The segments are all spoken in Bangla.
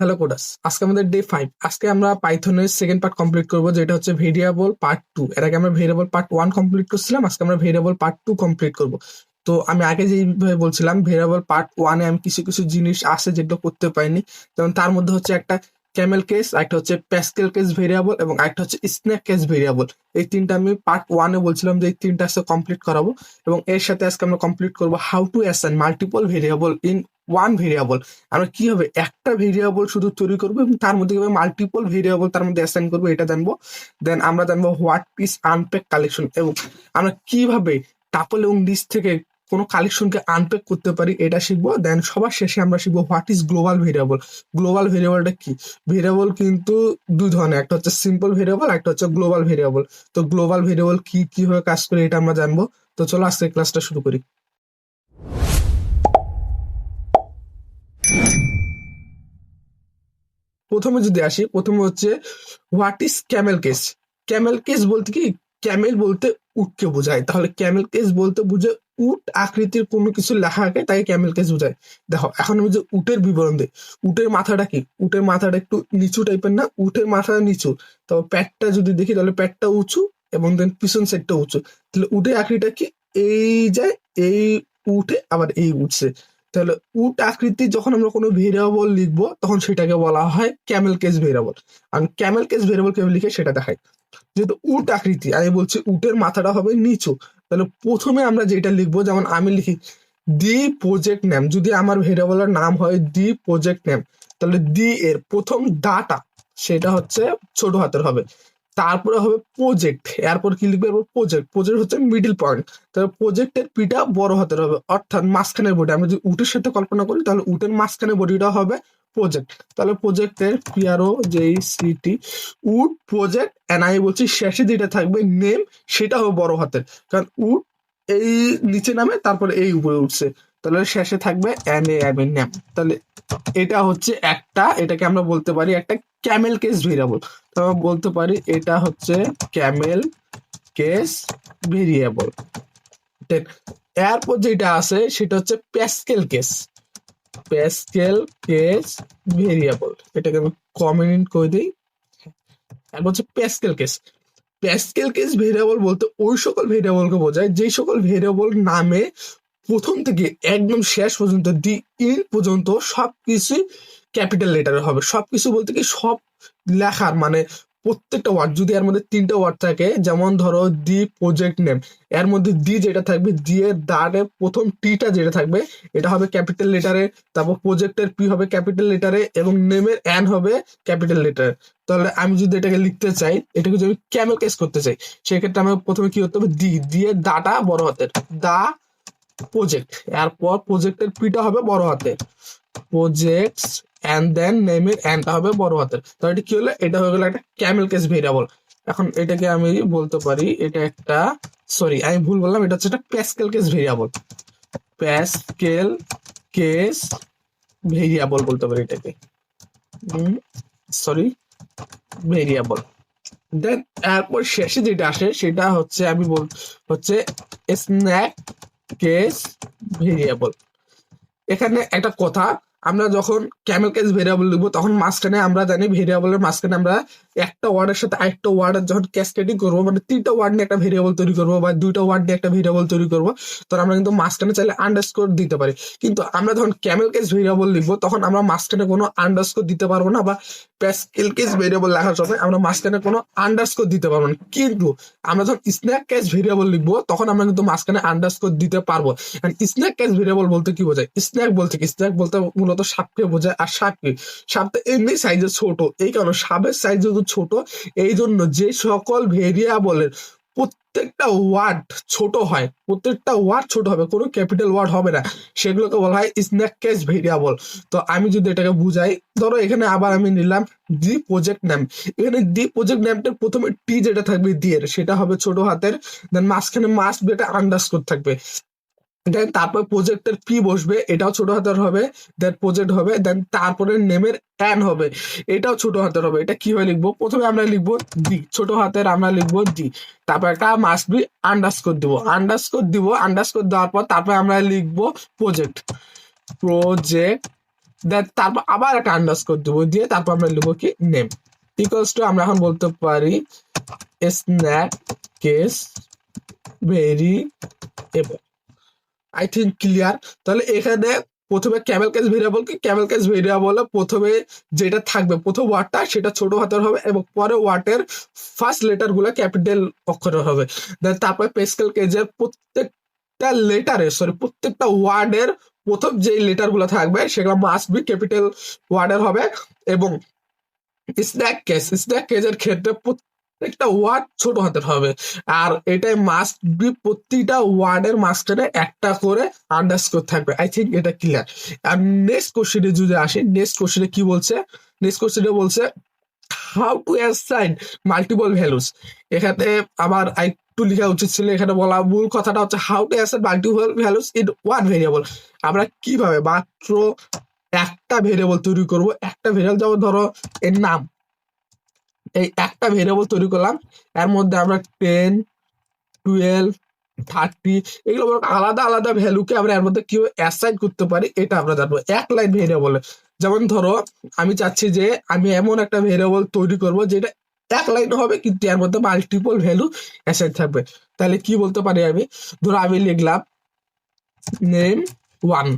হ্যালো কোডাস আজকে আমাদের ডে ফাইভ আজকে আমরা পাইথনের সেকেন্ড পার্ট কমপ্লিট করব, যেটা হচ্ছে ভেরিয়েবল পার্ট টু এর আগে আমরা ভেরিয়েবল পার্ট ওয়ান কমপ্লিট করছিলাম, আজকে আমরা ভেরিয়েবল পার্ট টু কমপ্লিট করব। তো আমি আগে যেইভাবে বলছিলাম ভেরিয়েবল পার্ট ওয়ানে আমি কিছু কিছু জিনিস আছে যেগুলো করতে পারিনি। যেমন তার মধ্যে হচ্ছে একটা ক্যামেল কেস একটা হচ্ছে প্যাসকেল কেস ভেরিয়েবল এবং একটা হচ্ছে স্ন্যাক কেস ভেরিয়েবল এই তিনটা আমি পার্ট ওয়ানে বলছিলাম যে এই তিনটা আজকে কমপ্লিট করাবো এবং এর সাথে আজকে আমরা কমপ্লিট করব how to assign multiple variable in one variable আমরা কি হবে? একটা ভেরিয়েবল শুধু তৈরি করব এবং তার মধ্যে কীভাবে মাল্টিপল ভেরিয়েবল তার মধ্যে অ্যাসাইন করব এটা জানব। দেন আমরা জানব হোয়াট ইস আনপ্যাক কালেকশন এবং আমরা কীভাবে টাপল এবং লিস্ট থেকে কোনো কালেকশনকে আনপ্যাক করতে পারি, এটা শিখব। দেন সবার শেষে আমরা শিখব what is global variable global ভেরিয়েবলটা কি? ভেরিয়েবল কিন্তু দুই ধরনের, একটা হচ্ছে সিম্পল ভেরিয়েবল একটা হচ্ছে গ্লোবাল ভেরিয়েবল তো গ্লোবাল ভেরিয়েবল কি, কীভাবে কাজ করে এটা আমরা জানব। তো চলো আজকে ক্লাসটা শুরু করি। প্রথমে যদি আসি, প্রথমে হচ্ছে what is camel case camel case বলতে কি? ক্যামেল বলতে উটকে বোঝায়। তাহলে ক্যামেল কেস বলতে বুঝে উট আকৃতির কোনো কিছু লেখা থাকে তাই ক্যামেল কেস বোঝায়। দেখো, এখন আমি যে উটের বিবরণ দিই, উটের মাথাটা কি? উটের মাথাটা একটু নিচু টাইপের না? উটের মাথাটা নিচু। তবে প্যাটটা যদি দেখি, তাহলে প্যাটটা উঁচু এবং দেন পিছন সাইডটা উঁচু। তাহলে উটের আকৃতিটা কি? এই যায় এই উঠে আবার এই উঠছে। তাহলে উট আকৃতি যখন আমরা কোনো ভেরিয়েবল লিখব, তখন সেটাকে বলা হয় ক্যামেল কেস ভেরিয়েবল আমি ক্যামেল কেস ভেরিয়েবল কেউ লিখে সেটা দেখাই। যেহেতু উট আকৃতি, আমি বলছি উটের মাথাটা হবে নিচু। তাহলে প্রথমে আমরা যেটা লিখব, যেমন আমি লিখি, দি প্রজেক্ট নেম যদি আমার ভেরিয়েবলের নাম হয় দি প্রজেক্ট নেম তাহলে দি এর প্রথম ডাটা সেটা হচ্ছে ছোট হাতের হবে। তারপরে হবে প্রজেক্ট এরপর কি লিখবে? এরপর প্রজেক্ট প্রজেক্ট হচ্ছে মিডিল পয়েন্ট তাহলে প্রজেক্টের পিটা বড় হাতের হবে, অর্থাৎ মাঝখানের বডি। আমরা যদি উটের সাথে কল্পনা করি, তাহলে উটের মাঝখানে বডিটা হবে প্রজেক্ট তাহলে প্রজেক্টের পিআরও যেই সিটি উড প্রজেক্ট এন্ড আমি বলছি শেষে যেটা থাকবে নেম সেটা হবে বড় হাতের। কারণ উড এই নিচে নামে, তারপরে এই উপরে উঠছে। তাহলে শেষে থাকবে এন এ এম নেম তাহলে এটা হচ্ছে একটা, এটাকে আমরা বলতে পারি একটা ক্যামেল কেস ভেরিয়েবল তো আমরা বলতে পারি এটা হচ্ছে ক্যামেল কেস ভেরিয়েবল এরপর যেটা আছে, সেটা হচ্ছে pascal case pascal case variable এটাকে আমি কমেন্ট করে দিই। এরপর হচ্ছে pascal case pascal case variable বলতে ওই সকল ভেরিয়েবলকে বোঝায়, যে সকল ভেরিয়েবল নামে প্রথম থেকে একদম শেষ পর্যন্ত দি ইন পর্যন্ত সবকিছুই ক্যাপিটাল লেটারে হবে। সবকিছু বলতে কি সব লেখার মানে প্রত্যেকটা ওয়ার্ড যদি এর মধ্যে তিনটা ওয়ার্ড থাকে, যেমন ধরো দি প্রজেক্ট নেম এর মধ্যে দি যেটা থাকবে দি এর দাঁড়ে প্রথম টিটা যেটা থাকবে, এটা হবে ক্যাপিটাল লেটারে তারপর প্রজেক্টের পি হবে ক্যাপিটাল লেটারে এবং নেমের এন হবে ক্যাপিটাল লেটারে তাহলে আমি যদি এটাকে লিখতে চাই, এটাকে যদি ক্যামেল কেস করতে চাই, সেক্ষেত্রে আমার প্রথমে কি করতে হবে দি দিয়ে দাটা বড় হাতের দা প্রজেক্ট এরপর প্রজেক্টের পিটা হবে বড় হাতের। প্রজেক্টস অ্যান্ড দেন নেমের অ্যান্ডটা হবে বড় হাতের। তো এটা কি হলো? এটা হয়ে গেল একটা ক্যামেল কেস ভেরিয়েবল এখন এটাকে আমি বলতে পারি, এটা একটা সরি আমি ভুল বললাম, এটা হচ্ছে একটা pascal case variable pascal case variable বলতে পারি এটাকে। সরি ভেরিয়েবল দেন এরপর শেষে যেটা আসে, সেটা হচ্ছে আমি বল, হচ্ছে স্ন্যাক কেস ভেরিয়েবল এখানে একটা কথা আমরা যখন ক্যামেল কেস ভেরিয়েবল লিখব, তখন মাঝখানে আমরা জানি ভেরিয়েবলের মাঝখানে আমরা একটা ওয়ার্ডের সাথে আরেকটা ওয়ার্ডের যখন ক্যাসকেটিং করব মানে তিনটা ওয়ার্ড নিয়ে একটা ভেরিয়েবল তৈরি করব বা দুইটা ওয়ার্ড নিয়ে একটা ভেরিয়েবল তৈরি করব, তখন আমরা কিন্তু মাঝখানে চাইলে আন্ডারস্কোর দিতে পারি। কিন্তু আমরা যখন ক্যামেল কেস ভেরিয়েবল লিখব, তখন আমরা মাঝখানে কোনো আন্ডারস্কোর দিতে পারব না বা প্যাসকেল কেস ভেরিয়েবল লেখার সময় আমরা মাঝখানে কোনো আন্ডারস্কোর দিতে পারব না। কিন্তু আমরা যখন স্ন্যাক কেস ভেরিয়েবল লিখব, তখন আমরা কিন্তু মাঝখানে আন্ডারস্কোর দিতে পারব। স্ন্যাক কেস ভেরিয়েবল বলতে কি বোঝায়? স্ন্যাক বলতে কি? স্ন্যাক বলতে মূলত সাপকে বোঝায় আর সাপ কি সাপটা এমনি সাইজে ছোট। এই কারণে সাপের সাইজ যেহেতু ছোট, এই জন্য যে সকল ভেরিয়েবলের প্রত্যেকটা ওয়ার্ড ছোট হয়, প্রত্যেকটা ওয়ার্ড ছোট হবে, কোনো ক্যাপিটাল ওয়ার্ড হবে না। সেগুলোকে বলা হয় স্ন্যাক কেস ভেরিয়েবল তো আমি যদি এটাকে বুঝাই, ধরো এখানে আবার আমি নিলাম দি প্রজেক্ট নেম এখানে দি প্রজেক্ট নেমটার প্রথমে টি যেটা থাকবে দি সেটা হবে ছোট হাতের দেন মাঝখানে মাস্ট একটা আন্ডারস্কোর থাকবে। দেন তারপর প্রজেক্টের পি বসবে, এটাও ছোট হাতের হবে দেন প্রজেক্ট হবে দেন তারপরে নেমের অ্যান হবে, এটাও ছোট হাতের হবে, এটা কীভাবে লিখব? প্রথমে আমরা লিখব ডি ছোট হাতের আমরা লিখব ডি তারপর একটা মাস্ট বি আন্ডারস্কোর দিব আন্ডারস্কোর দিব আন্ডারস্কোর দেওয়ার পর তারপর আমরা লিখব প্রজেক্ট প্রজেক্ট দেন তারপর আবার একটা আন্ডারস্কোর দেবো, দিয়ে তারপর আমরা লিখব কি? নেম ইকুয়ালস টু আমরা এখন বলতে পারি স্ন্যাক কেস ভেরি এবার আই থিঙ্ক ক্লিয়ার তাহলে এখানে প্রথমে ক্যামেল কেস ভেরিয়েবল কি? ক্যামেল কেস ভেরিয়েবল প্রথমে যেটা থাকবে, প্রথম ওয়ার্ডটা সেটা ছোট হাতের হবে এবং পরে ওয়ার্ডের ফার্স্ট লেটারগুলো ক্যাপিটাল অক্ষরে হবে। দেন তারপরে পেস্কেল কেজের প্রত্যেকটা লেটারে সরি প্রত্যেকটা ওয়ার্ডের প্রথম যে লেটারগুলো থাকবে সেগুলো মাস্ট বি ক্যাপিটাল ওয়ার্ডের হবে এবং স্ন্যাক কেস স্ন্যাক কেজের ক্ষেত্রে প্রত্যেকটা ওয়ার্ড ছোট হাতের হবে। আর এটাই মাস্ট বি প্রতিটা ওয়ার্ডের মাঝখানে একটা করে আন্ডারস্কোর থাকবে। আই থিঙ্ক এটা ক্লিয়ার আর নেক্সট কোশ্চেনে যদি আসি নেক্সট কোশ্চেনে কি বলছে? নেক্সট কোশ্চেনে বলছে how to assign multiple values এখানে আমার একটু লেখা উচিত ছিল, এখানে বলা মূল কথাটা হচ্ছে how to assign multiple values in one variable আমরা কীভাবে মাত্র একটা ভেরিয়েবল তৈরি করব? একটা ভেরিয়েবল যেমন ধরো এর নাম। এই একটা ভেরিয়েবল তৈরি করলাম। এর মধ্যে আমরা টেন টুয়েলভ থার্টি এগুলো আলাদা আলাদা ভ্যালুকে আমরা এর মধ্যে কীভাবে অ্যাসাইন করতে পারি এটা আমরা জানব। এক লাইন ভেরিয়েবল যেমন ধরো, আমি চাচ্ছি যে আমি এমন একটা ভেরিয়েবল তৈরি করব যেটা এক লাইন হবে কিন্তু এর মধ্যে মাল্টিপল ভ্যালু অ্যাসাইন থাকবে। তাহলে কি বলতে পারি আমি? ধরো আমি লিখলাম নেম ওয়ান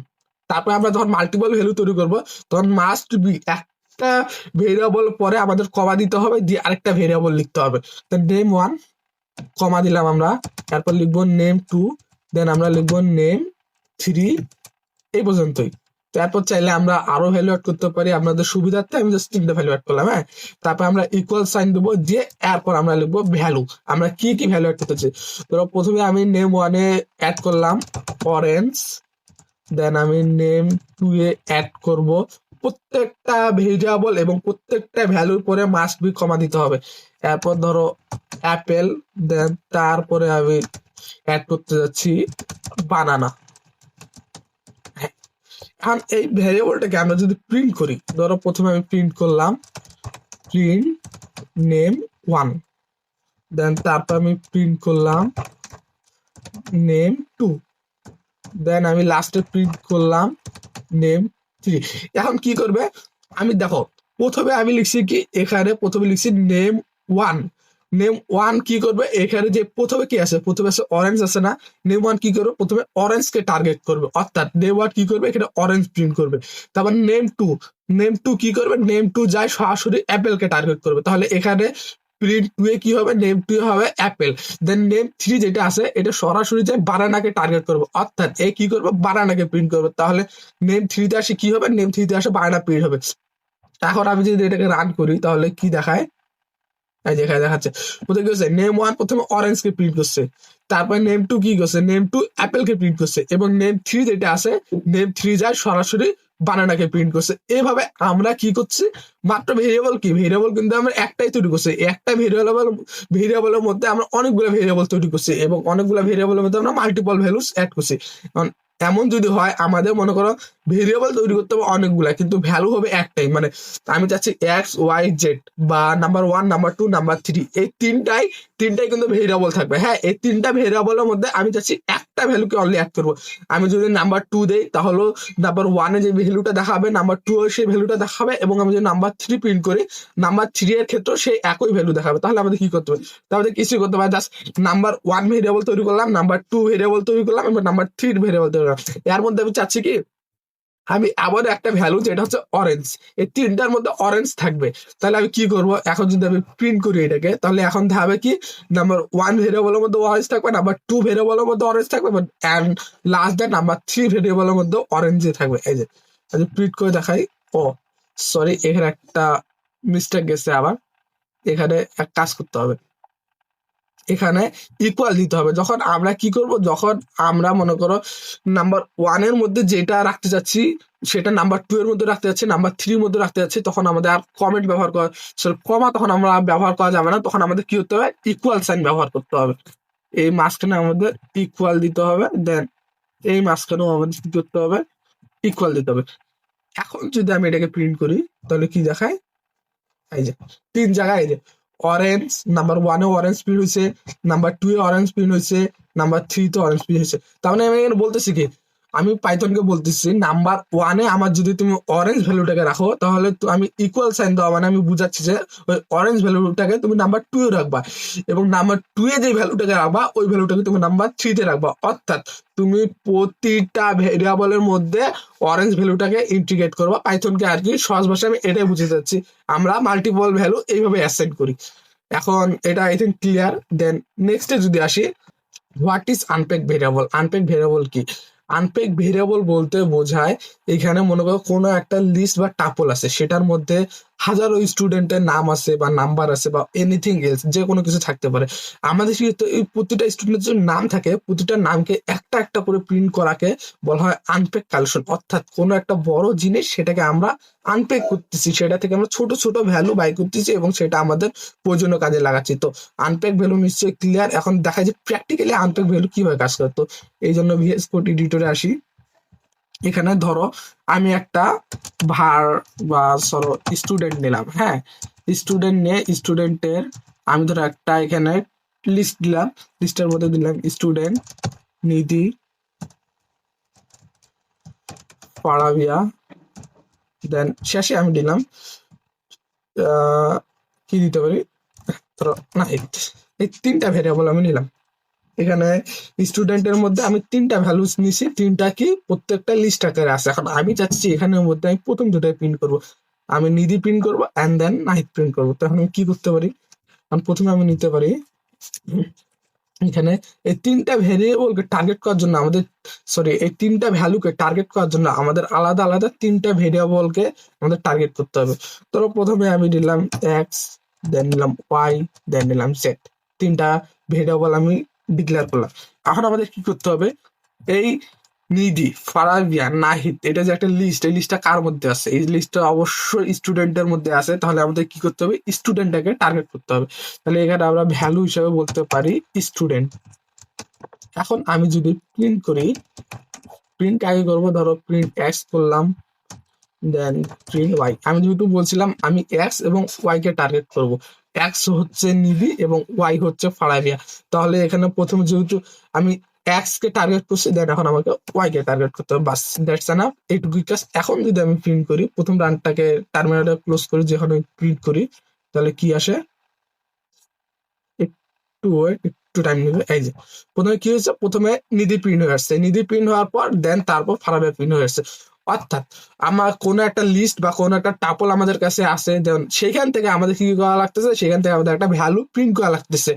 তারপর আমরা যখন মাল্টিপল ভ্যালু তৈরি করব, তখন মাস্ট বি একটা ভেরিয়েবল পরে আমাদের কমা দিতে হবে, দিয়ে আরেকটা ভেরিয়েবল লিখতে হবে। তো নেম ওয়ান কমা দিলাম আমরা। তারপর লিখব নেম টু দেন আমরা লিখব নেম থ্রি এই পর্যন্তই। তারপর চাইলে আমরা আরও ভ্যালু অ্যাড করতে পারি আপনাদের সুবিধার্থে, আমি জাস্ট তিনটে ভ্যালু অ্যাড করলাম হ্যাঁ? তারপর আমরা ইকুয়াল সাইন দেবো, দিয়ে এরপর আমরা লিখব ভ্যালু আমরা কি কি ভ্যালু অ্যাড করতে চাই? ধরো প্রথমে আমি নেম ওয়ানে অ্যাড করলাম অরেঞ্জ দেন আমি নেম টু এ অ্যাড করব প্রত্যেকটা ভেরিয়েবল এবং প্রত্যেকটা ভ্যালুর পরে মাস্ট বি কমা দিতে হবে। এরপর ধরো অ্যাপেল দেন তারপরে আমি অ্যাড করতে যাচ্ছি বানানা এখন এই ভ্যারিয়েবলটাকে আমরা যদি প্রিন্ট করি, ধরো প্রথমে আমি প্রিন্ট করলাম প্রিন্ট নেম ওয়ান দেন তারপর আমি প্রিন্ট করলাম নেম টু দেন আমি লাস্টে প্রিন্ট করলাম নেম থ্রি এখন কি করবে? আমি দেখো, প্রথমে আমি লিখছি কি, এখানে প্রথমে লিখছি নেম ওয়ান নেম ওয়ান কি করবে? এখানে যে প্রথমে কি আছে? প্রথমে আছে অরেঞ্জ আছে না? নেম ওয়ান কি করবে? প্রথমে অরেঞ্জ কে টার্গেট করবে। অর্থাৎ নেম ওয়ান কি করবে? এখানে অরেঞ্জ প্রিন্ট করবে। তারপর নেম টু নেম টু কি করবে? নেম টু যায় সরাসরি অ্যাপেল কে টার্গেট করবে। তাহলে এখানে প্রিন্ট টু এ কি হবে? নেম টু হবে অ্যাপেল দেন নেম থ্রি যেটা আছে, এটা সরাসরি যায় বানানাকে টার্গেট করবে। অর্থাৎ এ কি করবে? বানানাকে প্রিন্ট করবে। তাহলে নেম থ্রিতে আসে কি হবে? নেম থ্রিতে আসে বানানা প্রিন্ট হবে। এখন আমি যদি এটাকে রান করি, তাহলে কি দেখায়? যে দেখাচ্ছে। প্রথমে কি হচ্ছে নেম ওয়ান প্রথমে অরেঞ্জ কে প্রিন্ট করছে। তারপর নেম টু কি করছে? নেম টু অ্যাপেল কে প্রিন্ট করছে। এবং নেম থ্রি যেটা আছে নেম থ্রি যায় সরাসরি বানানাকে প্রিন্ট করছে। এভাবে আমরা কি করছি? মাত্র ভেরিয়েবল কি? ভেরিয়েবল কিন্তু আমরা একটাই তৈরি করছি। একটা ভেরিয়েবল ভেরিয়েবলের মধ্যে আমরা অনেকগুলো ভেরিয়েবল তৈরি করছি এবং অনেকগুলো ভেরিয়েবলের মধ্যে আমরা মাল্টিপল ভ্যালুস অ্যাড করছি। এমন যদি হয়, আমাদের মনে করো ভেরিয়েবল তৈরি করতে হবে অনেকগুলা, কিন্তু ভ্যালু হবে একটাই। মানে আমি চাচ্ছি এক্স ওয়াই জেড বা number one number two number three এই তিনটাই তিনটাই কিন্তু ভেরিয়েবল থাকবে। হ্যাঁ এই তিনটা ভেরিয়েবলের মধ্যে আমি চাচ্ছি একটা ভ্যালুকে অনলি অ্যাড করব। আমি যদি নাম্বার টু দেই তাহলে নাম্বার ওয়ানে যে ভ্যালুটা দেখাবে নাম্বার টু সেই ভ্যালুটা দেখাবে এবং আমি যদি নাম্বার থ্রি প্রিন্ট করি নাম্বার থ্রি এর ক্ষেত্রে সেই একই ভ্যালু দেখাবে। তাহলে আমাদের কি করতে হবে? তাহলে কিছুই করতে হবে জাস্ট নাম্বার ওয়ান ভেরিয়েবল তৈরি করলাম নাম্বার টু ভেরিয়েবল তৈরি করলাম এবং নাম্বার থ্রি ভেরিয়েবল তৈরি করলাম। এর মধ্যে আমি চাচ্ছি কি? আমি আবার একটা ভ্যালু যেটা হচ্ছে অরেঞ্জ এই তিনটার মধ্যে অরেঞ্জ থাকবে। তাহলে আমি কি করব? এখন যদি আমি প্রিন্ট করি এটাকে, তাহলে এখন হবে কি? নাম্বার ওয়ান ভেরিয়েবলের মধ্যে অরেঞ্জ থাকবে নাম্বার টু ভেরিয়েবলের মধ্যে অরেঞ্জ থাকবে and last that number three ভেরিয়েবলের মধ্যে অরেঞ্জে থাকবে। এই যে, আমি প্রিন্ট করে দেখাই। ও সরি এখানে একটা মিস্টেক গেছে আবার। এখানে এক কাজ করতে হবে। এখানে ইকুয়াল দিতে হবে। যখন আমরা কি করব? যখন আমরা মনে করো নাম্বার ওয়ানের মধ্যে যেটা রাখতে চাচ্ছি, সেটা নাম্বার টু এর মধ্যে রাখতে যাচ্ছি নাম্বার থ্রির মধ্যে রাখতে যাচ্ছি, তখন আমাদের আর কমেন্ট ব্যবহার করা কমা তখন আমরা ব্যবহার করা যাবে না। তখন আমাদের কি হতে হবে? ইকুয়াল সাইন ব্যবহার করতে হবে। এই মাঝখানে আমাদের ইকুয়াল দিতে হবে দেন এই মাঝখানেও আমাদের কি করতে হবে? ইকুয়াল দিতে হবে। এখন যদি আমি এটাকে প্রিন্ট করি, তাহলে কি দেখায়? এই যে, তিন জায়গায় এই যে অরেঞ্জ নাম্বার ওয়ানে অরেঞ্জ প্রিন্ট হয়েছে নাম্বার টু এ অরেঞ্জ প্রিন্ট হয়েছে নাম্বার থ্রি তে অরেঞ্জ প্রিন্ট হয়েছে। তার মানে আমি এখানে বলতেছি কি আমি পাইথনকে বলতেছি নাম্বার ওয়ানে আমার যদি তুমি অরেঞ্জ ভ্যালুটাকে রাখো, তাহলে আমি ইকুয়াল সাইন দেওয়া মানে আমি বুঝাচ্ছি যে ওই অরেঞ্জ ভ্যালুটাকে তুমি নাম্বার টু এ রাখবা এবং নাম্বার টু এ যে ভ্যালুটাকে রাখবা, ওই ভ্যালুটাকে তুমি নাম্বার থ্রিতে রাখবা। অর্থাৎ তুমি প্রতিটা ভেরিয়েবলের মধ্যে অরেঞ্জ ভ্যালুটাকে ইন্টিগ্রেট করবা। পাইথনকে আর কি সহজ ভাষায় আমি এটাই বুঝে যাচ্ছি আমরা মাল্টিপল ভ্যালু এইভাবে অ্যাসাইন করি। এখন এটা আই থিঙ্ক ক্লিয়ার দেন নেক্সটে যদি আসি what is unpack variable unpack variable কি? আনপেক ভেরিয়েবল বলতে বোঝায় এখানে মনে করো কোনো একটা লিস্ট বা টাপল আছে, সেটার মধ্যে হাজারো স্টুডেন্টের নাম আছে বা নাম্বার আছে বা এনিথিং এলস যে কোনো কিছু থাকতে পারে। আমাদের তো এই প্রতিটা স্টুডেন্টের যে নাম থাকে, প্রতিটা নামকে একটা একটা করে প্রিন্ট করাকে বলা হয় আনপেক কালেকশন অর্থাৎ কোনো একটা বড় জিনিস সেটাকে আমরা আনপেক করতেছি, সেটা থেকে আমরা ছোট ছোট ভ্যালু বাই করতেছি এবং সেটা আমাদের প্রয়োজনীয় কাজে লাগাচ্ছি। তো আনপেক ভ্যালু নিশ্চয়ই ক্লিয়ার এখন দেখা যায় প্র্যাকটিক্যালি আনপেক ভ্যালু কীভাবে কাজ করে? তো এই জন্য ভিএস কোড এডিটরে আসি। এখানে ধরো আমি একটা ভার বা সরো স্টুডেন্ট নিলাম হ্যাঁ? স্টুডেন্ট নিয়ে স্টুডেন্টের আমি ধরো একটা এখানে লিস্ট দিলাম লিস্টের মধ্যে দিলাম স্টুডেন্ট নিধি পাড়াবিয়া দেন শেষে আমি দিলাম কি দিতে পারি? ধরো না, এই তিনটা ভেরিয়েবল আমি নিলাম। এখানে স্টুডেন্টের মধ্যে আমি তিনটা ভ্যালুস নিছি, তিনটা কি প্রত্যেকটা লিস্ট আকারে আছে। এখন আমি চাচ্ছি এখানের মধ্যে আমি প্রথম দুটাই প্রিন্ট করব। আমি নিধি প্রিন্ট করব অ্যান্ড দেন নাহিদ প্রিন্ট করব। তখন আমি কি করতে পারি? কারণ প্রথমে আমি নিতে পারি, এখানে এই তিনটা ভেরিয়েবলকে টার্গেট করার জন্য আমাদের সরি এই তিনটা ভ্যালুকে টার্গেট করার জন্য আমাদের আলাদা আলাদা তিনটা ভেরিয়েবলকে আমাদের টার্গেট করতে হবে। ধরো প্রথমে আমি দিলাম এক্স দেন নিলাম ওয়াই দেন নিলাম জেড তিনটা ভেরিয়েবল আমি ডিক্লেয়ার করলাম। এখন আমাদের কি করতে হবে? এই নিধি, ফারাবিয়া, নাহিদ, এটা যে একটা লিস্ট এই লিস্টটা কার মধ্যে আছে? এই লিস্টটা অবশ্যই স্টুডেন্টের মধ্যে আছে। তাহলে আমাদের কি করতে হবে? স্টুডেন্টটাকে টার্গেট করতে হবে। তাহলে এখানে আমরা ভ্যালু হিসেবে বলতে পারি স্টুডেন্ট এখন আমি যদি প্রিন্ট করি প্রিন্ট আগে করব, ধরো প্রিন্ট এক্স করলাম। দেন প্রিন্ট ওয়াই আমি যেহেতু বলছিলাম, আমি এক্স এবং ওয়াই কে টার্গেট করব। এক্স হচ্ছে নিবি এবং ওয়াই হচ্ছে ফারাবিয়া তাহলে এখানে প্রথম যেহেতু আমি এক্স কে টার্গেট করছি দেন এখন আমাকে ওয়াই কে টার্গেট করতে হবে। বাস দ্যাটস এনাফ এইটুকুই কাজ এখন যদি আমি প্রিন্ট করি, প্রথম রানটাকে টার্মিনালটা ক্লোজ করি যেখানে প্রিন্ট করি, তাহলে কি আসে? একটু ওয়েট একটু টাইম নেবে। এই যে, প্রথমে কি হয়েছে? প্রথমে নিধি প্রিন্ট হয়ে আসছে। নিধি প্রিন্ট হওয়ার পর দেন তারপর ফারাবিয়া প্রিন্ট হয়ে আসছে। অর্থাৎ আমার কোনো একটা লিস্ট বা কোনো একটা টাপল আমাদের কাছে আসে যেমন সেখান থেকে আমাদের কি করা লাগতেছে? সেখান থেকে আমাদের একটা ভ্যালু প্রিন্ট করা লাগতেছে।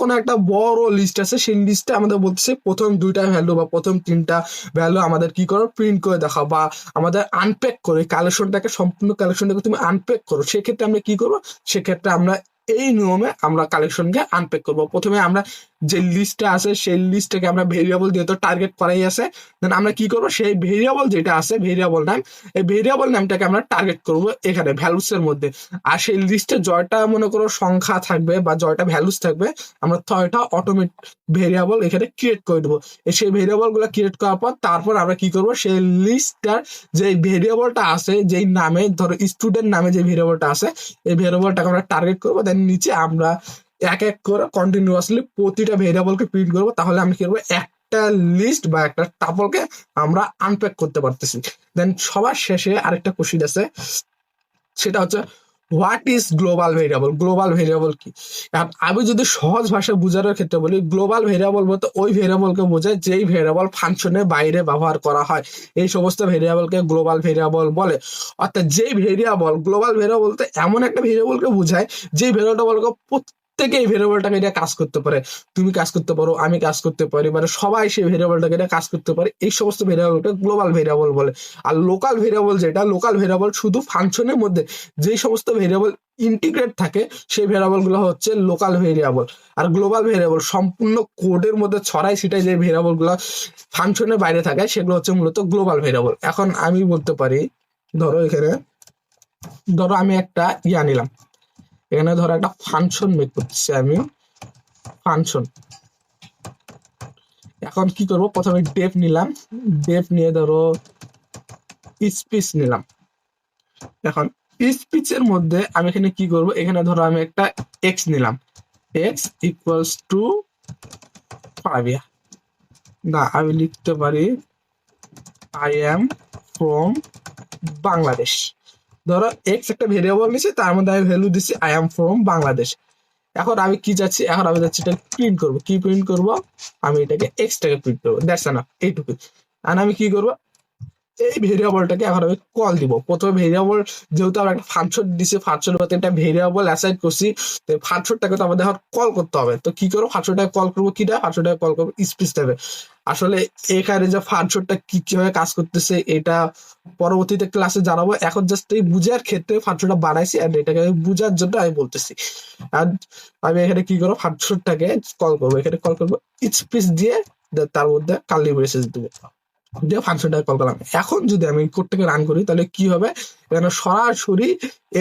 কোনো একটা বড় লিস্ট আছে, সেই লিস্টে আমাদের বলতেছে, প্রথম দুইটা ভ্যালু বা প্রথম তিনটা ভ্যালু আমাদের কি করো? প্রিন্ট করে দেখাও বা আমাদের আনপ্যাক করে। কালেকশনটাকে সম্পূর্ণ কালেকশনটাকে তুমি আনপ্যাক করো। সেক্ষেত্রে আমরা কি করব? সেক্ষেত্রে আমরা এই নিয়মে আমরা কালেকশনকে আনপ্যাক করব। প্রথমে আমরা যে লিস্টটা আছে, সেই লিস্টটাকে আমরা ভেরিয়েবল দিয়ে তো টার্গেট করাই আছে। দেন আমরা কি করব? সেই ভেরিয়েবল যেটা আছে ভেরিয়েবল নাম এই ভেরিয়েবল নামটাকে আমরা টার্গেট করব এখানে ভ্যালুস এর মধ্যে। আর সেই লিস্টে জয়টা, মনে করো, সংখ্যা থাকবে বা জয়টা ভ্যালুস থাকবে, আমরা ছয়টা অটোমেট ভেরিয়েবল এখানে ক্রিয়েট করে দেবো। সেই ভেরিয়েবলগুলো ক্রিয়েট করার পর তারপর আমরা কি করব? সেই লিস্টটার যে ভেরিয়েবলটা আছে, যেই নামে, ধরো স্টুডেন্ট নামে যে ভেরিয়েবলটা আছে, এই ভেরিয়েবলটাকে আমরা টার্গেট করব। দেন নিচে আমরা এক এক করে কন্টিনিউয়াসলি প্রতিটা ভেরিয়েবলকে প্রিন্ট করব, তাহলে আমি কি করব? একটা লিস্ট বা একটা টাপলকে আমরা আনপ্যাক করতে পারতেছি। দেন সবার শেষে আরেকটা কোশ্চিন আছে, সেটা হচ্ছে what is global variable global variable কি? আমি যদি সহজ ভাষায় বোঝানোর ক্ষেত্রে বলি গ্লোবাল ভেরিয়েবল বলতে ওই ভেরিয়েবলকে বোঝায় যেই ভেরিয়েবল ফাংশনের বাইরে ব্যবহার করা হয়। এই সমস্ত ভেরিয়েবলকে গ্লোবাল ভেরিয়েবল বলে। অর্থাৎ যেই ভেরিয়েবল গ্লোবাল ভেরিয়েবল বলতে এমন একটা ভেরিয়েবলকে বোঝায়, যেই ভেরিয়েবলকে প্রত্যেকে এই ভেরিয়েবলটাকে নিয়ে কাজ করতে পারে। তুমি কাজ করতে পারো, আমি কাজ করতে পারি মানে সবাই সেই ভেরিয়েবলটাকে নিয়ে কাজ করতে পারে। এই সমস্ত ভেরিয়েবলকে গ্লোবাল ভেরিয়েবল বলে। আর লোকাল ভেরিয়েবল যেটা লোকাল ভেরিয়েবল শুধু ফাংশনের মধ্যে, যেই সমস্ত ভেরিয়েবল ইন্টিগ্রেট থাকে, সেই ভেরিয়েবলগুলো হচ্ছে লোকাল ভেরিয়েবল আর গ্লোবাল ভেরিয়েবল সম্পূর্ণ কোডের মধ্যে ছড়াই ছিটাই যে ভেরিয়েবলগুলো ফাংশনের বাইরে থাকে, সেগুলো হচ্ছে মূলত গ্লোবাল ভেরিয়েবল এখন আমি বলতে পারি, ধরো এখানে, ধরো আমি একটা ইয়া নিলাম। এখানে ধরো একটা ফাংশন মেক করতেছি আমি। ফাংশন এখন কি করব? প্রথমে ডেপ নিলাম। ডেপ নিয়ে ধরো স্পিচ নিলাম। এখন স্পিচের মধ্যে আমি এখানে কি করব? এখানে ধরো আমি একটা এক্স নিলাম। এক্স ইকুয়ালস টু ফাইভ না, আমি লিখতে পারি আই এম ফ্রম বাংলাদেশ ধরো এক্স একটা ভেরিয়েবল নিছে, তার মধ্যে আমি ভ্যালু দিছি আই এম ফ্রম বাংলাদেশ এখন আমি কি যাচ্ছি? এখন আমি যাচ্ছি এটা প্রিন্ট করব। কি প্রিন্ট করব? আমি এটাকে এক্স টাকে প্রিন্ট করব। দ্যাটস না এইটুকু আর আমি কি করব? এই ভেরিয়েবলটাকে এখন আমি কল দিব। প্রথমে ভেরিয়েবল যেহেতু আমরা একটা ফাংশন দিছি ফাংশনের মধ্যে একটা ভেরিয়েবল অ্যাসাইন করছি, তো ফাংশনটাকে তো আমাদের এখন কল করতে হবে। তো কি করব? ফাংশনটাকে কল করব কিটা? ফাংশনটাকে কল করব স্পিচ টাইপে আসলে এখানে যে ফাংশনটা কি কীভাবে কাজ করতেছে, এটা পরবর্তীতে ক্লাসে জানাব। এখন জাস্ট এই বুঝার ক্ষেত্রে ফাংশনটা বানাইছি আর এটাকে আমি বুঝার জন্য আমি বলতেছি। আর আমি এখানে কি করব? ফাংশনটাকে কল করব। এখানে কল করব স্পিচ দিয়ে তার মধ্যে কার্লি ব্রেসেস দেবো। দিয়ে ফাংশনটা কল করলাম। এখন যদি আমি কোডটাকে রান করি, তাহলে কি হবে? এখানে সরাসরি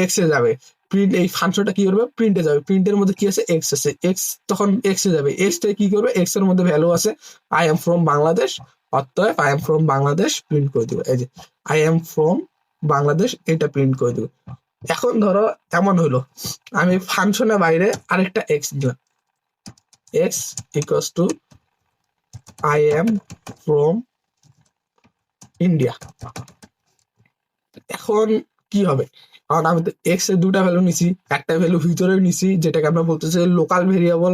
এক্স যাবে। প্রিন্ট এই ফাংশনটা কি করবে? প্রিন্টে যাবে। প্রিন্টের মধ্যে কি আছে? এক্স আছে। এক্স তখন এক্স যাবে। এক্স টা কি করবে? এক্সের মধ্যে ভ্যালু আছে। আই এম ফ্রম বাংলাদেশ অতএব I am from Bangladesh print করে দিব। এই যে আই এম ফ্রম বাংলাদেশ এটা প্রিন্ট করে দিব। এখন ধরো, এমন হলো আমি ফাংশনের বাইরে আরেকটা এক্স দিলাম। X equals to I am from India এখন কি হবে? কারণ আমি তো এক্সের দুটা ভ্যালু নিছি, একটা ভ্যালু ভিতরে নিছি, যেটাকে আমরা বলতেছি লোকাল ভেরিয়েবল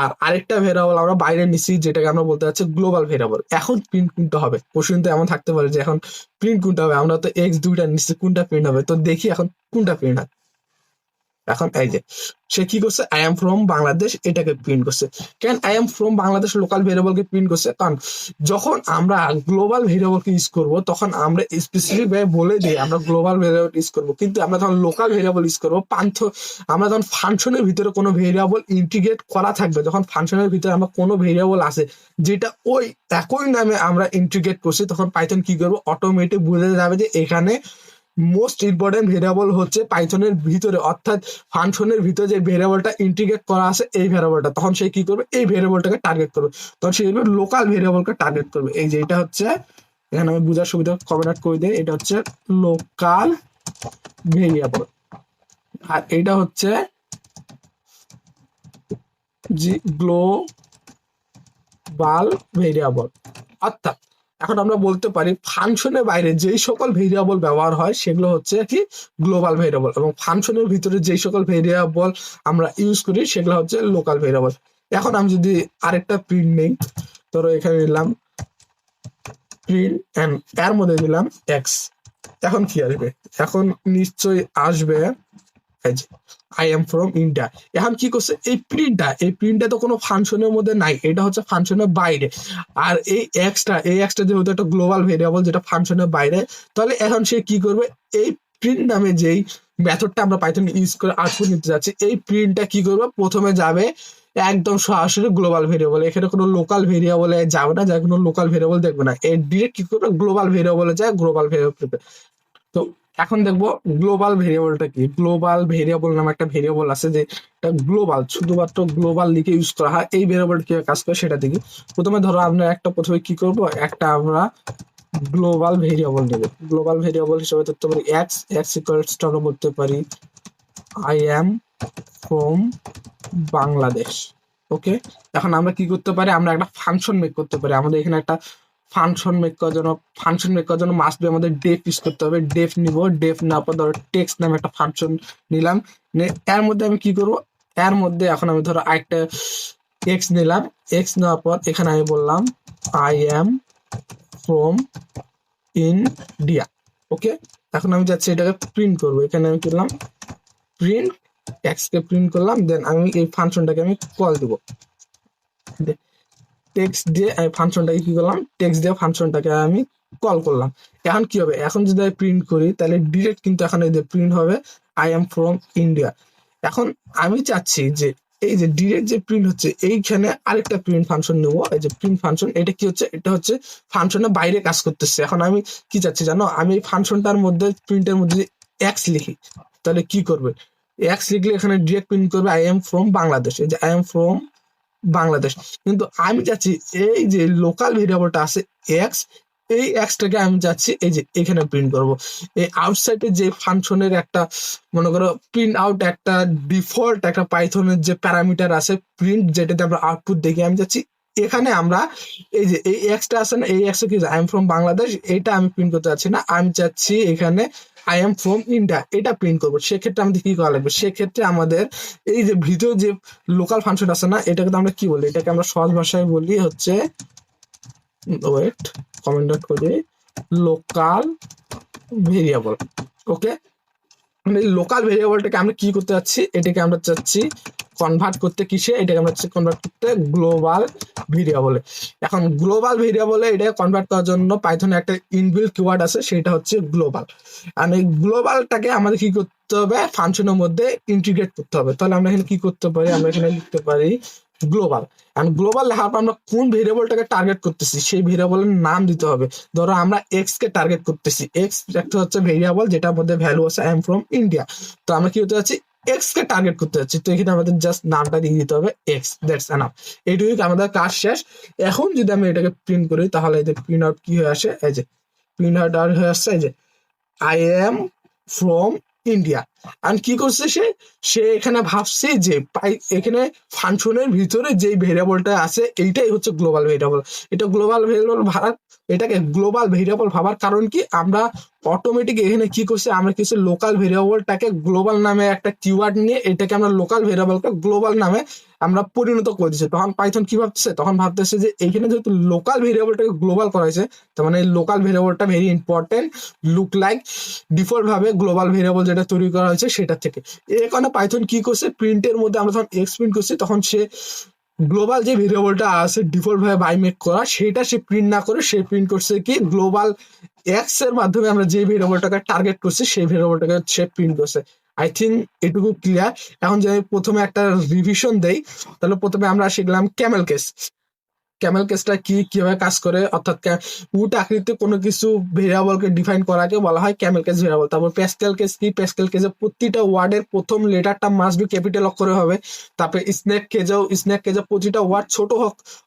আর আরেকটা ভেরিয়েবল আমরা বাইরে নিছি, যেটাকে আমরা বলতে যাচ্ছি গ্লোবাল ভেরিয়েবল এখন প্রিন্ট কোনটা হবে? কোশ্চেন তো এমন থাকতে পারে যে এখন প্রিন্ট কোনটা হবে? আমরা তো এক্স দুইটা নিচ্ছি কোনটা প্রিন্ট হবে? তো দেখি এখন কোনটা প্রিন্ট হয়। এখন এই যে, সে কি করছে? আই এম ফ্রম বাংলাদেশ এটাকে প্রিন্ট করছে। কেন I am from Bangladesh local ভেরিয়েবলকে print করছে? কারণ যখন আমরা গ্লোবাল ভেরিয়েবলকে ইউজ করব, তখন আমরা স্পেসিফিক ভাবে বলে দিই, আমরা গ্লোবাল ভেরিয়েবল ইউজ করব। কিন্তু আমরা যখন লোকাল ভেরিয়েবল ইউজ করব, পান্থ, আমরা যখন ফাংশনের ভিতরে কোনো ভেরিয়েবল ইন্টিগ্রেট করা থাকবে, যখন ফাংশনের ভিতরে আমরা কোনো ভেরিয়েবল আছে, যেটা ওই একই নামে আমরা ইন্টিগ্রেট করছি, তখন পাইথন কি করব? অটোমেটিক বুঝে যাবে যে এখানে মোস্ট ইম্পর্টেন্ট ভেরিয়েবল হচ্ছে পাইথনের ভিতরে, অর্থাৎ ফাংশনের ভিতরে যে ভেরিয়েবলটা ইন্টিগ্রেট করা আছে, এই ভেরিয়েবলটা তখন সে কি করবে? এই ভেরিয়েবলটাকে টার্গেট করবে। তখন সে লোকাল ভেরিয়েবলকে টার্গেট করবে। এই যে এটা হচ্ছে, এখানে আমি বোঝার সুবিধা কমেন্ট করে দিই। এটা হচ্ছে লোকাল ভেরিয়েবল আর এটা হচ্ছে জি গ্লোবাল ভেরিয়েবল অর্থাৎ এখন আমরা বলতে পারি ফাংশনের বাইরে যেই সকল ভেরিয়েবল ব্যবহার হয় সেগুলো হচ্ছে কি গ্লোবাল ভেরিয়েবল এবং ফাংশনের ভিতরে যেই সকল ভেরিয়েবল আমরা ইউজ করি সেগুলো হচ্ছে লোকাল ভেরিয়েবল এখন আমি যদি আরেকটা প্রিন্ট নেই, ধরো এখানে নিলাম প্রিন্ট অ্যান্ড এর মধ্যে দিলাম এক্স এখন কি আসবে? এখন নিশ্চয়ই আসবে আই এম ফ্রম ইন্ডিয়া এখন কি করছে? এই প্রিন্টটা এই প্রিন্টটা তো কোনো ফাংশনের মধ্যে নাই। এটা হচ্ছে ফাংশনের বাইরে। আর এই এক্সটা এই এক্সটা যেহেতু একটা গ্লোবাল ভেরিয়েবল যেটা ফাংশনের বাইরে, তাহলে এখন সে কি করবে? এই প্রিন্ট নামে যেই মেথডটা আমরা পাইথন ইউজ করে আউটপুট নিতে যাচ্ছি, এই প্রিন্টটা কি করবে? প্রথমে যাবে একদম সরাসরি গ্লোবাল ভেরিয়েবল এখানে কোনো লোকাল ভেরিয়েবলে যাবে না যা কোনো লোকাল ভেরিয়েবল দেখবে না। এর ডিরেক্ট কি করবে? গ্লোবাল ভেরিয়েবলে যায় গ্লোবাল ভেরিয়েবল তো এখন দেখব গ্লোবাল ভেরিয়েবলটা কি? গ্লোবাল ভেরিয়েবল নামে একটা ভেরিয়েবল আছে যে গ্লোবাল শুধুমাত্র গ্লোবাল লিখে ইউজ করা হয়। এই ভেরিয়েবলটা কীভাবে কাজ করে সেটা দেখি। প্রথমে ধরো আমরা একটা প্রথমে কি করব? একটা আমরা গ্লোবাল ভেরিয়েবল নেব। গ্লোবাল ভেরিয়েবল হিসেবে ধরতে পারি এক্স এক্স ইকুয়ালস আমরা বলতে পারি I am from Bangladesh okay এখন আমরা কি করতে পারি? আমরা একটা ফাংশন মেক করতে পারি। আমাদের এখানে একটা ফাংশন মেক করার জন্য, ফাংশন মেক করার জন্য মাস্ট বি আমাদের ডেফ ইউজ করতে হবে। ডেফ নিব ডেফ নেওয়ার পর ধরো টেক্সট নামে একটা ফাংশন নিলাম। এর মধ্যে আমি কি করব? এর মধ্যে এখন আমি ধরো আরেকটা এক্স নিলাম। এক্স নেওয়ার পর এখানে আমি বললাম I am from India okay এখন আমি যাচ্ছি এটাকে প্রিন্ট করব। এখানে আমি করলাম? প্রিন্ট এক্স কে প্রিন্ট করলাম। দেন আমি এই ফাংশনটাকে আমি কল দিব। টেক্সট দিয়ে ফাংশনটাকে কি করলাম? টেক্সট দিয়ে ফাংশনটাকে আমি কল করলাম। এখন কি হবে? এখন যদি আমি প্রিন্ট করি, তাহলে ডিরেক্ট কিন্তু এখন এই যে প্রিন্ট হবে আই এম ফ্রম ইন্ডিয়া এখন আমি চাচ্ছি যে, এই যে ডিরেক্ট যে প্রিন্ট হচ্ছে, এইখানে আরেকটা প্রিন্ট ফাংশন নেব। এই যে প্রিন্ট ফাংশন এটা কি হচ্ছে? এটা হচ্ছে ফাংশনের বাইরে কাজ করতেছে। এখন আমি কি চাচ্ছি জানো? আমি এই ফাংশনটার মধ্যে প্রিন্টের মধ্যে এক্স লিখি, তাহলে কি করবে? এক্স লিখলে এখানে ডিরেক্ট প্রিন্ট করবে আই এম ফ্রম বাংলাদেশ এই যে আই এম ফ্রম বাংলাদেশ। কিন্তু আমি চাচ্ছি এই যে লোকাল ভেরিয়েবলটা আছে এক্স এই এক্সটাকে আমি যাচ্ছি এই যে এখানে প্রিন্ট করব। এই আউটসাইডে যে ফাংশনের একটা, মনে করো প্রিন্ট আউট একটা ডিফল্ট একটা পাইথনের যে প্যারামিটার আছে প্রিন্ট যেটাতে আমরা আউটপুট দেখি, আমি যাচ্ছি এখানে আমরা এই যে এই এক্সটা আছে না, এই এক্সটা কি আই এম ফ্রম বাংলাদেশ এটা আমি প্রিন্ট করতে চাচ্ছি না, আমি চাচ্ছি এখানে আই এম ফ্রম ইন্ডিয়া এটা প্রিন্ট করব। সেক্ষেত্রে আমাদের কি করা লাগবে? সেক্ষেত্রে আমাদের এই যে ভিতরে যে লোকাল ফাংশন আছে না, এটাকে তো আমরা কি বলি? এটাকে আমরা সহজ ভাষায় বলি হচ্ছে ওয়েট কমেন্ট করি লোকাল ভেরিয়েবল ওকে মানে লোকাল ভেরিয়েবলটাকে আমরা কি করতে চাচ্ছি এটাকে আমরা চাচ্ছি কনভার্ট করতে কিসে? এটাকে আমরা কনভার্ট করতে গ্লোবাল ভেরিয়েবলে এখন গ্লোবাল ভেরিয়েবলে এটাকে কনভার্ট করার জন্য পাইথনে একটা ইনবিল কিওয়ার্ড আছে, সেটা হচ্ছে গ্লোবাল আর এই গ্লোবালটাকে আমাদের কি করতে হবে? ফাংশনের মধ্যে ইন্টিগ্রেট করতে হবে। তাহলে আমরা এখানে কি করতে পারি? আমরা এখানে লিখতে পারি গ্লোবাল এন্ড গ্লোবাল লেখার পর আমরা কোন ভেরিয়েবলটাকে টার্গেট করতেছি? সেই ভেরিয়েবলের নাম দিতে হবে। ধরো আমরা এক্স কে টার্গেট করতেছি। এক্স একটা হচ্ছে ভেরিয়েবল যেটার মধ্যে ভ্যালু আছে আই এম ফ্রম ইন্ডিয়া তো আমরা কি করতে যাচ্ছি? এক্স কে টার্গেট করতে যাচ্ছি। তো এখানে আমাদের জাস্ট নামটা দিয়ে দিতে হবে এক্স দ্যাটস এনাফ এইটুকু আমাদের কাজ শেষ? এখন যদি আমি এটাকে প্রিন্ট করি, তাহলে এই যে প্রিন্ট আউট কি হয়ে আসে? এই যে প্রিন্ট আউট আর হয়ে আসছে, এই যে আই এম ফ্রম ইন্ডিয়া আর কি করছে সে? সে এখানে ভাবছে যে পাই- এখানে ফাংশনের ভিতরে যে ভেরিয়েবলটা আছে, এইটাই হচ্ছে গ্লোবাল ভেরিয়েবল এটা গ্লোবাল ভেরিয়েবল ভাবার, এটাকে গ্লোবাল ভেরিয়েবল ভাবার কারণ কি? আমরা অটোমেটিক এখানে কি করছি? আমরা কিছু লোকাল ভেরিয়েবলটাকে গ্লোবাল নামে একটা কিওয়ার্ড নিয়ে এটাকে আমরা লোকাল ভেরিয়েবলকে গ্লোবাল নামে আমরা পরিণত করে দিচ্ছি। তখন পাইথন কি ভাবতেছে? তখন ভাবতেছে যে এখানে যেহেতু লোকাল ভেরিয়েবলটাকে গ্লোবাল করা হয়েছে, তার মানে local ভেরিয়েবলটা very important look like default ভাবে গ্লোবাল ভেরিয়েবল যেটা তৈরি করা হয়েছে সেটা থেকে। এর কারণে পাইথন কি করছে? প্রিন্টের মধ্যে আমরা যখন এক্স প্রিন্ট করছি, তখন সে গ্লোবাল যে ভেরিয়েবলটা আছে ডিফল্ট ভাবে বাই মেক করা, সেটা সে প্রিন্ট না করে, সে প্রিন্ট করছে কি? গ্লোবাল এক্সের মাধ্যমে আমরা যে ভেরিয়েবলটাকে টার্গেট করছি, সেই ভেরিয়েবলটাকে সে প্রিন্ট করছে। আই থিঙ্ক এটুকু ক্লিয়ার এখন যদি প্রথমে একটা রিভিশন দেই, তাহলে প্রথমে আমরা শিখলাম ক্যামেল কেস ক্যামেল কেসটা কি, কীভাবে কাজ করে, অর্থাৎ উট আকৃতিতে কোনো কিছু ভেরিয়েবলকে ডিফাইন করাকে বলা হয় ক্যামেল কেস ভেরিয়েবল তারপর প্যাসকেল কেস কি? প্যাসকেল কেসে প্রতিটা ওয়ার্ডের প্রথম লেটারটা মাস্ট বি ক্যাপিটাল অক্ষরে হবে। তারপরে স্নেক কেজেও স্নেক কেজে প্রতিটা ওয়ার্ড ছোট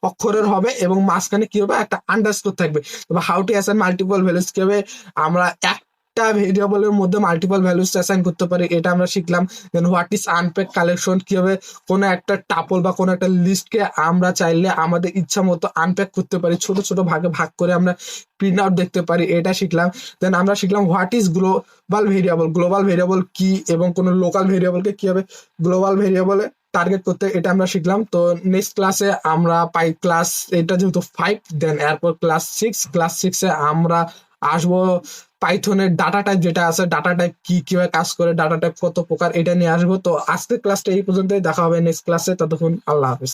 অক্ষরের হবে এবং মাঝখানে কি হবে? একটা আন্ডারস্কোর থাকবে। তারপর how to assign multiple values কীভাবে আমরা একটা ভেরিয়েবলের মধ্যে মাল্টিপল ভ্যালুস অ্যাসাইন করতে পারি, এটা আমরা শিখলাম। Then what is unpack collection কীভাবে কোনো একটা টাপল বা কোনো একটা লিস্টকে আমরা চাইলে আমাদের ইচ্ছা মতো আনপ্যাক করতে পারি, ছোট ছোট ভাগে ভাগ করে আমরা প্রিন্ট আউট দেখতে পারি, এটা শিখলাম। দেন আমরা শিখলাম what is global variable global variable কি এবং কোনো লোকাল ভেরিয়েবলকে কীভাবে গ্লোবাল ভেরিয়েবলে টার্গেট করতে, এটা আমরা শিখলাম। তো নেক্সট ক্লাসে আমরা পাই ক্লাস এটা যেহেতু ফাইভ দেন এরপর ক্লাস সিক্স ক্লাস সিক্সে আমরা আসব পাইথনের ডাটা টাইপ যেটা আছে ডাটা টাইপ কি, কীভাবে কাজ করে ডাটা টাইপ কত প্রকার, এটা নিয়ে আসব। তো আজকের ক্লাসটা এই পর্যন্তই, দেখা হবে নেক্সট ক্লাসে ততক্ষণ আল্লাহ হাফিজ।